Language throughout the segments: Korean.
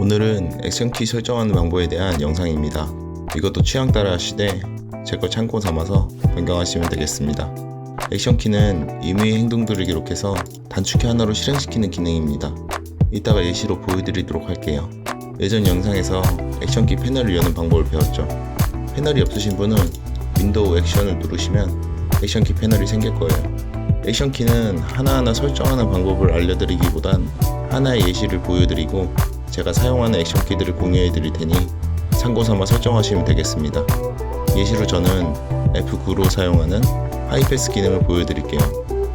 오늘은 액션키 설정하는 방법에 대한 영상입니다. 이것도 취향 따라 하시되 제 거 참고 삼아서 변경하시면 되겠습니다. 액션키는 임의의 행동들을 기록해서 단축키 하나로 실행시키는 기능입니다. 이따가 예시로 보여드리도록 할게요. 예전 영상에서 액션키 패널을 여는 방법을 배웠죠. 패널이 없으신 분은 윈도우 액션을 누르시면 액션키 패널이 생길 거예요. 액션키는 하나하나 설정하는 방법을 알려드리기보단 하나의 예시를 보여드리고 제가 사용하는 액션 키들을 공유해 드릴 테니 참고 삼아 설정하시면 되겠습니다. 예시로 저는 F9로 사용하는 하이패스 기능을 보여드릴게요.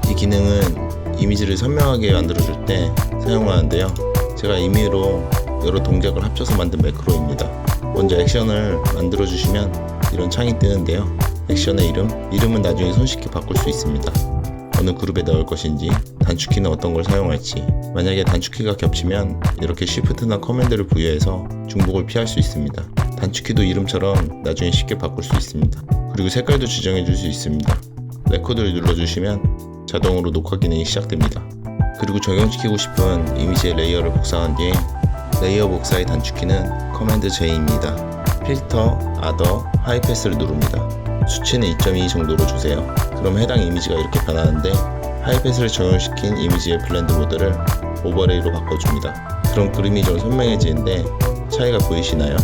이 기능은 이미지를 선명하게 만들어줄 때 사용하는데요. 제가 임의로 여러 동작을 합쳐서 만든 매크로입니다. 먼저 액션을 만들어주시면 이런 창이 뜨는데요. 액션의 이름, 이름은 나중에 손쉽게 바꿀 수 있습니다. 어느 그룹에 넣을 것인지, 단축키는 어떤 걸 사용할지, 만약에 단축키가 겹치면 이렇게 Shift나 커맨드를 부여해서 중복을 피할 수 있습니다. 단축키도 이름처럼 나중에 쉽게 바꿀 수 있습니다. 그리고 색깔도 지정해 줄 수 있습니다. 레코드를 눌러주시면 자동으로 녹화 기능이 시작됩니다. 그리고 적용시키고 싶은 이미지의 레이어를 복사한 뒤에 레이어 복사의 단축키는 커맨드 J입니다. 필터, 아더, 하이패스를 누릅니다. 수치는 2.2 정도로 주세요. 그럼 해당 이미지가 이렇게 변하는데 하이패스를 적용시킨 이미지의 블렌드 모드를 오버레이로 바꿔줍니다. 그럼 그림이 좀 선명해지는데 차이가 보이시나요?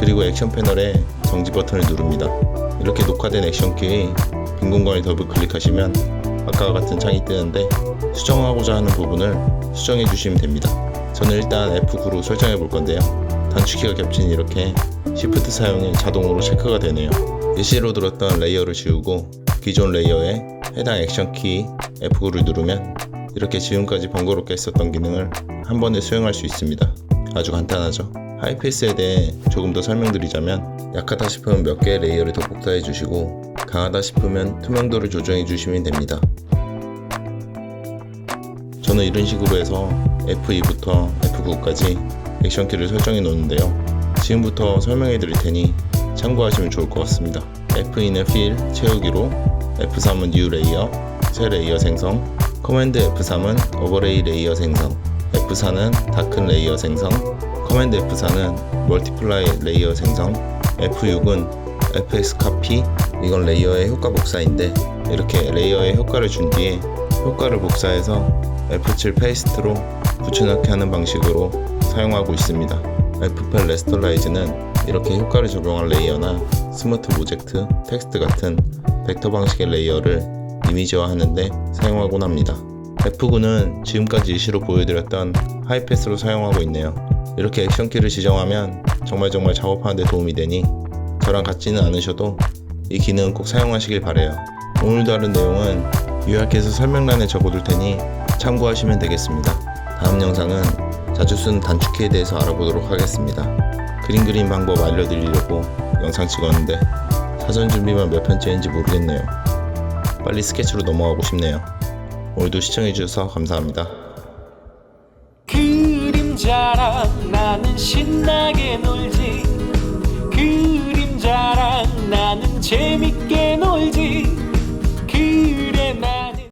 그리고 액션 패널에 정지 버튼을 누릅니다. 이렇게 녹화된 액션 키의 빈 공간을 더블 클릭하시면 아까와 같은 창이 뜨는데 수정하고자 하는 부분을 수정해 주시면 됩니다. 저는 일단 F9로 설정해 볼 건데요. 단축키가 겹친 이렇게 Shift 사용이 자동으로 체크가 되네요. 예시로 들었던 레이어를 지우고 기존 레이어에 해당 액션 키 F9를 누르면 이렇게 지금까지 번거롭게 했었던 기능을 한 번에 수행할 수 있습니다. 아주 간단하죠. 하이패스에 대해 조금 더 설명드리자면 약하다 싶으면 몇 개의 레이어를 더 복사해 주시고 강하다 싶으면 투명도를 조정해 주시면 됩니다. 저는 이런 식으로 해서 F2부터 F9까지 액션키를 설정해 놓는데요. 지금부터 설명해 드릴 테니 참고하시면 좋을 것 같습니다. F2는 Fill 채우기로, F3은 New 레이어, 새 레이어 생성, 커맨드 F3은 오버레이 레이어 생성, F4는 다큰 레이어 생성, 커맨드 F4는 멀티플라이 레이어 생성, F6은 FX 카피, 이건 레이어의 효과 복사인데 이렇게 레이어의 효과를 준 뒤에 효과를 복사해서 F7 페이스트로 붙여넣기 하는 방식으로 사용하고 있습니다. F8 레스터라이즈는 이렇게 효과를 적용한 레이어나 스마트 오젝트, 텍스트 같은 벡터 방식의 레이어를 이미지화 하는데 사용하곤 합니다. F9는 지금까지 예시로 보여드렸던 하이패스로 사용하고 있네요. 이렇게 액션키를 지정하면 정말 정말 작업하는 데 도움이 되니 저랑 같지는 않으셔도 이 기능은 꼭 사용하시길 바래요. 오늘 다룬 내용은 요약해서 설명란에 적어둘 테니 참고하시면 되겠습니다. 다음 영상은 자주 쓰는 단축키에 대해서 알아보도록 하겠습니다. 그림 그린 방법 알려드리려고 영상 찍었는데 사전 준비만 몇 편째인지 모르겠네요. 빨리 스케치로 넘어가고 싶네요. 오늘도 시청해주셔서 감사합니다. 그림자랑 나는 신나게 놀지 그림자랑 나는 재밌게